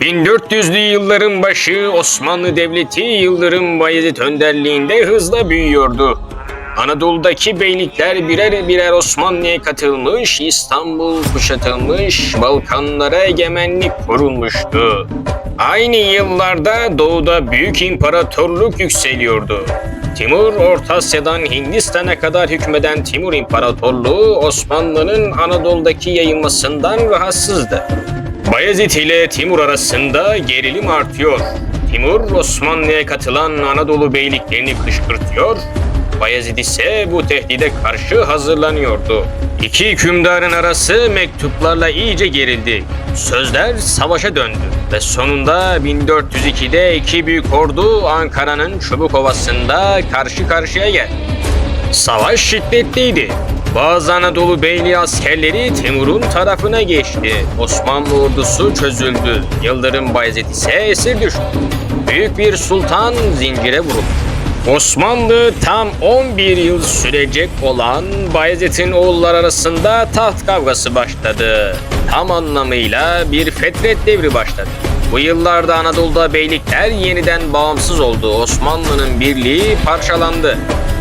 1400'lü yılların başı Osmanlı Devleti Yıldırım Bayezid önderliğinde hızla büyüyordu. Anadolu'daki beylikler birer birer Osmanlı'ya katılmış, İstanbul kuşatılmış, Balkanlara egemenlik kurulmuştu. Aynı yıllarda doğuda büyük imparatorluk yükseliyordu. Timur, Orta Asya'dan Hindistan'a kadar hükmeden Timur İmparatorluğu Osmanlı'nın Anadolu'daki yayılmasından rahatsızdı. Bayezid ile Timur arasında gerilim artıyor. Timur Osmanlı'ya katılan Anadolu beyliklerini kışkırtıyor. Bayezid ise bu tehdide karşı hazırlanıyordu. İki hükümdarın arası mektuplarla iyice gerildi. Sözler savaşa döndü ve sonunda 1402'de iki büyük ordu Ankara'nın Çubukovası'nda karşı karşıya geldi. Savaş şiddetliydi. Bazı Anadolu Beyliği askerleri Timur'un tarafına geçti. Osmanlı ordusu çözüldü. Yıldırım Bayezid ise esir düştü. Büyük bir sultan zincire vuruldu. Osmanlı tam 11 yıl sürecek olan Bayezid'in oğulları arasında taht kavgası başladı. Tam anlamıyla bir fetret devri başladı. Bu yıllarda Anadolu'da beylikler yeniden bağımsız oldu. Osmanlı'nın birliği parçalandı.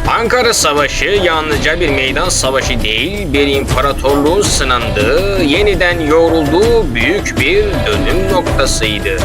Ankara Savaşı yalnızca bir meydan savaşı değil, bir imparatorluğun sınandığı, yeniden yoğrulduğu büyük bir dönüm noktasıydı.